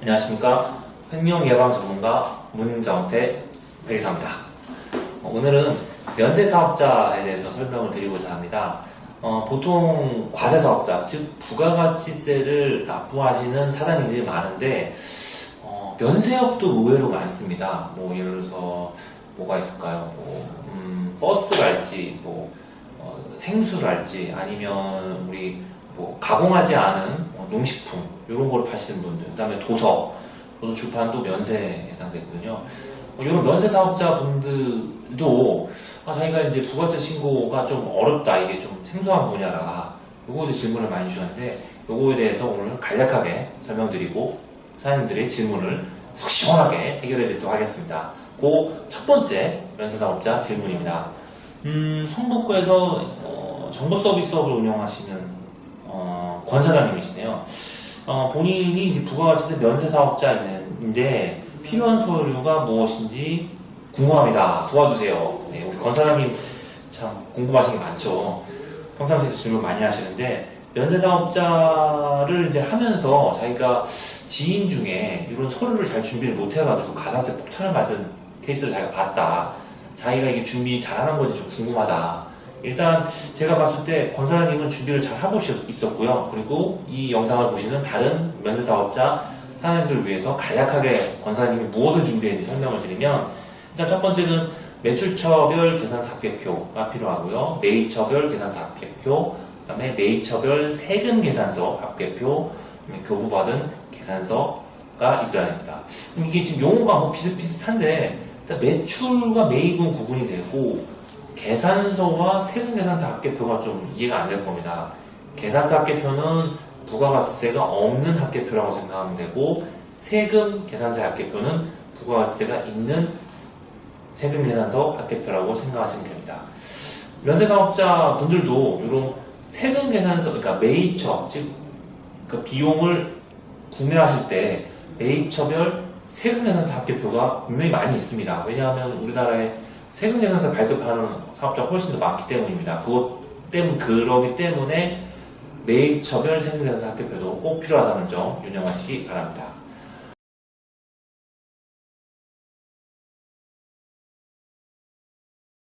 안녕하십니까. 횡령 예방 전문가 문정태 회계사입니다. 어, 오늘은 면세 사업자에 대해서 설명을 드리고자 합니다. 어, 보통 과세 사업자, 즉 부가가치세를 납부하시는 사장님들이 많은데 어, 면세업도 의외로 많습니다. 뭐 예를 들어서 뭐가 있을까요? 뭐 음, 버스랄지 뭐 어, 생수랄지 아니면 우리 뭐 가공하지 않은 어, 농식품 이런 걸 파시는 분들 그다음에 도서 도서 출판도 면세에 해당되거든요. 어, 이런 면세 사업자 분들도 아, 자기가 이제 부가세 신고가 좀 어렵다 이게 좀 생소한 분야라 요거에 질문을 많이 주셨는데 요거에 대해서 오늘 간략하게 설명드리고 사장님들의 질문을 속 시원하게 해결해 드리도록 하겠습니다. 그 첫 번째 면세 사업자 질문입니다. 음, 성북구에서 어, 정보 서비스업을 운영하시는 어, 권 사장님이시네요. 어, 본인이 이제 부가가치세 면세 사업자인데 필요한 서류가 무엇인지 궁금합니다. 도와주세요. 네, 우리 권 사장님 참 궁금하신 게 많죠. 평상시에도 질문 많이 하시는데 면세 사업자를 이제 하면서 자기가 지인 중에 이런 서류를 잘 준비를 못 해가지고 가산세 폭탄을 맞은 케이스를 자기가 봤다. 자기가 이게 준비 잘하는 건지 좀 궁금하다. 일단 제가 봤을 때 권사장님은 준비를 잘 하고 있- 있었고요. 그리고 이 영상을 보시는 다른 면세 사업자 사장님들을 위해서 간략하게 권사님이 무엇을 준비했는지 설명을 드리면 일단 첫 번째는 매출처별 계산서 합계표가 필요하고요. 매입처별 계산서 합계표, 그다음에 매입처별 세금 계산서 합계표, 교부받은 계산서가 있어야 됩니다. 이게 지금 용어가 뭐 비슷비슷한데 매출과 매입은 구분이 되고 계산서와 세금 계산서 합계표가 좀 이해가 안 될 겁니다. 계산서 합계표는 부가가치세가 없는 합계표라고 생각하면 되고 세금 계산서 합계표는 부가가치세가 있는 세금 계산서 합계표라고 생각하시면 됩니다. 면세 사업자 분들도 이런 세금 계산서 그러니까 매입처 즉 그 비용을 구매하실 때 매입처별 세금 계산서 합계표가 분명히 많이 있습니다. 왜냐하면 우리나라에 세금 계산서 발급하는 사업자가 훨씬 더 많기 때문입니다. 그것 때문 그러기 때문에 매입처별 세금 계산서 합계표도 꼭 필요하다는 점 유념하시기 바랍니다.